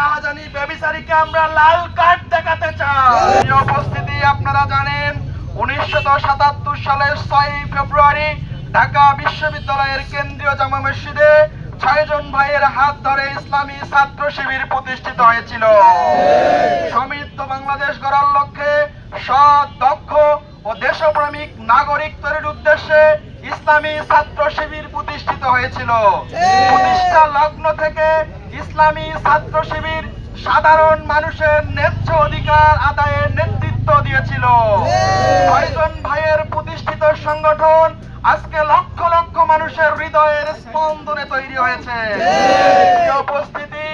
রাহাজানি ব্যবিচারীকে আমরা লাল কার্ড দেখাতে চাই। উপস্থিতি আপনারা জানেন, উনিশশো সাতাত্তর সালের ছয় ফেব্রুয়ারি ঢাকা বিশ্ববিদ্যালয়ের কেন্দ্রীয় জামা মসজিদে ছয়জন ভাইয়ের হাত ধরে ইসলামী ছাত্র শিবির প্রতিষ্ঠিত হয়েছিল। সমৃদ্ধ বাংলাদেশ গড়ার লক্ষ্যে সৎ, দক্ষ ও দেশপ্রেমিক নাগরিক তৈরির উদ্দেশ্যে ইসলামী ছাত্র শিবির প্রতিষ্ঠিত হয়েছিল। প্রতিষ্ঠা লগ্ন থেকে ইসলামী ছাত্র শিবির সাধারণ মানুষের ন্যায্য অধিকার আদায়ের নেতৃত্ব দিয়েছিল। ছয়জন ভাইয়ের প্রতিষ্ঠিত সংগঠন আজকে লক্ষ লক্ষ মানুষের হৃদয়ের স্পন্দনে তৈরি হয়েছে। উপস্থিতি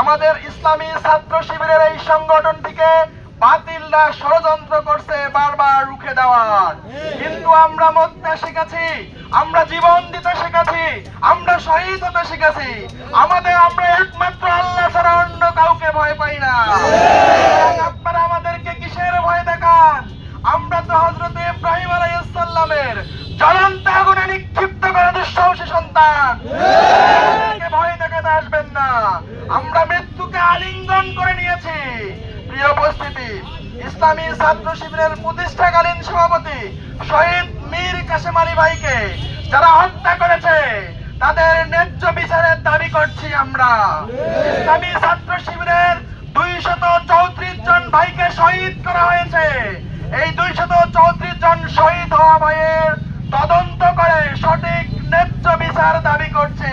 আমাদের ইসলামী ছাত্র শিবিরের এই সংগঠনটিকে বাতিলরা ষড়যন্ত্র করছে বারবার রুখে দেওয়ার। কিন্তু আমরা মরতে শিখেছি, আমরা জীবন দিতে শিখেছি, আমরা শহীদ হতে শিখেছি। আমাদের, আমরা একমাত্র আল্লাহ ছাড়া অন্য কাউকে ভয় পাই না। আপনারা আমাদেরকে কিসের ভয় দেখান? আমরা তো হজরত ইব্রাহিম আলাইসাল্লামের জ্বলন্ত আগুনে নিক্ষিপ্ত করে দুঃসাহসী সন্তান আমাদেরকে ভয় দেখাতে আসবেন না আমরা মৃত্যুকে আলিঙ্গন করে নিয়েছি প্রিয় উপস্থিতি ইসলামী ছাত্র শিবিরের প্রতিষ্ঠাকালীন সভাপতি শহীদ মীর আলী ভাইকে যারা হত্যা করেছে, তাদের ন্যায্য বিচারের দাবি করছি আমরা। ইসলামী ছাত্র শিবিরের দুইশত চৌত্রিশ জন ভাইকে শহীদ করা হয়েছে। এই দুইশত চৌত্রিশ জন শহীদ হওয়া তদন্ত করে সঠিক ন্যায্য বিচার দাবি করছি।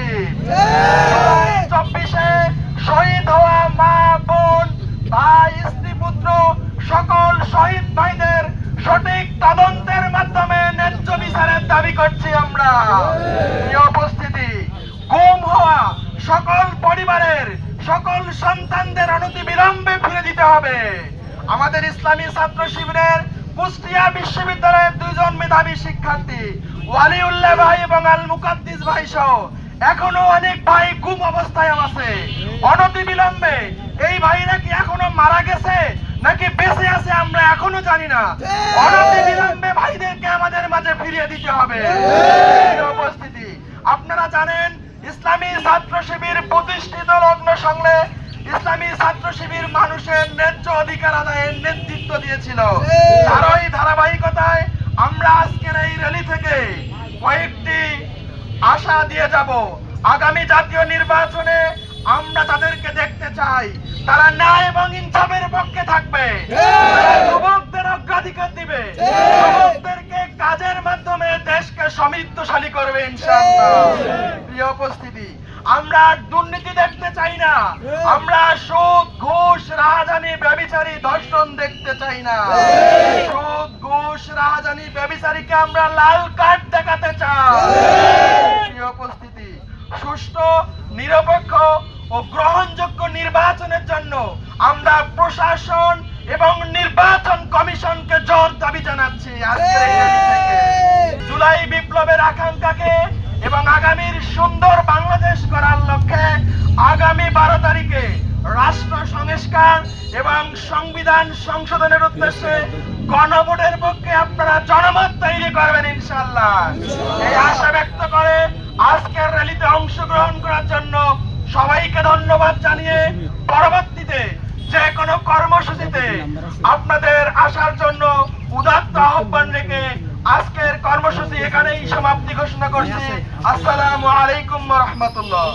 পুত্র, সকল শহীদ ভাইদের সঠিক তদন্তের মাধ্যমে ন্যায্য বিচারের দাবি করছি আমরা। উপস্থিতি, গুম হওয়া সকল পরিবারের, সকল সন্তানদের অনতি বিলম্বে ফিরে দিতে হবে। আমাদের ইসলামী ছাত্র শিবিরের কুষ্টিয়া বিশ্ববিদ্যালয়ের দুইজন মেধাবী শিক্ষার্থী, ওয়ালিউল্লাহ ভাই এবং আল মুকাদ্দিস ভাই সহ এখনও অনেক ভাই গুম অবস্থায় আছে। অনতি বিলম্বে এই ভাইরা কি এখনও মারা গেছে? নাকি বেঁচে আছে আমরা এখনও জানি না। অনতি বিলম্বে ভাইদেরকে আমাদের মাঝে ফিরিয়ে দিতে হবে। উপস্থিতি আপনারা জানেন, ইসলামী ছাত্র শিবির প্রতিষ্ঠিত লগ্ন সংলে ইসলামী ছাত্র শিবির মানুষের ন্যায্য অধিকার আদায়ের নেতৃত্ব দিয়েছিল। তারই ধারাবাহিকতায় আমরা আজকের এই র্যালি থেকে কয়েকটি আশা দিয়ে যাব। আগামী জাতীয় নির্বাচনে আমরা তাদেরকে দেখতে চাই। তারা ন্যায় এবং ইনসাফের পক্ষে থাকবে। যুবকদের অগ্রাধিকার দিবে। যুবকদেরকে কাজের মাধ্যমে দেশকে সমৃদ্ধশালী করবে ইনশাআল্লাহ। প্রিয় উপস্থিতি আমরা দুর্নীতি দেখতে চাই না। আমরা সুদ ঘুষ রাহাজানি ব্যবিচারী ধর্ষণ দেখতে চাই না। সুদ ঘুষ রাহাজানি ব্যবিচারীকে আমরা লাল কার্ড দেখাতে চাই। প্রিয় উপস্থিতি সুষ্ঠু নিরপেক্ষ ও গ্রহণযোগ্য নির্বাচনের জন্য আমরা প্রশাসন এবং নির্বাচন কমিশনকে জোর দাবি জানাচ্ছি। জুলাই বিপ্লবের আকাঙ্ক্ষাকে এবং আগামীর সুন্দর বাংলাদেশ করার লক্ষ্যে আগামী বারো তারিখে রাষ্ট্র সংস্কার এবং সংবিধান সংশোধনের উদ্দেশ্যে গণভোটের পক্ষে আপনারা জনমত তৈরি করবেন ইনশাল্লাহ এই আশা ব্যক্ত করে আজকের র্যালিতে অংশগ্রহণ করার জন্য সবাইকে ধন্যবাদ জানিয়ে পরবর্তীতে যে কোনো কর্মসূচিতে আপনাদের আসার জন্য উদাত্ত আহ্বান রেখে আজকের কর্মসূচি এখানেই সমাপ্তি ঘোষণা করছি। আসসালামু আলাইকুম রহমতুল্লাহ।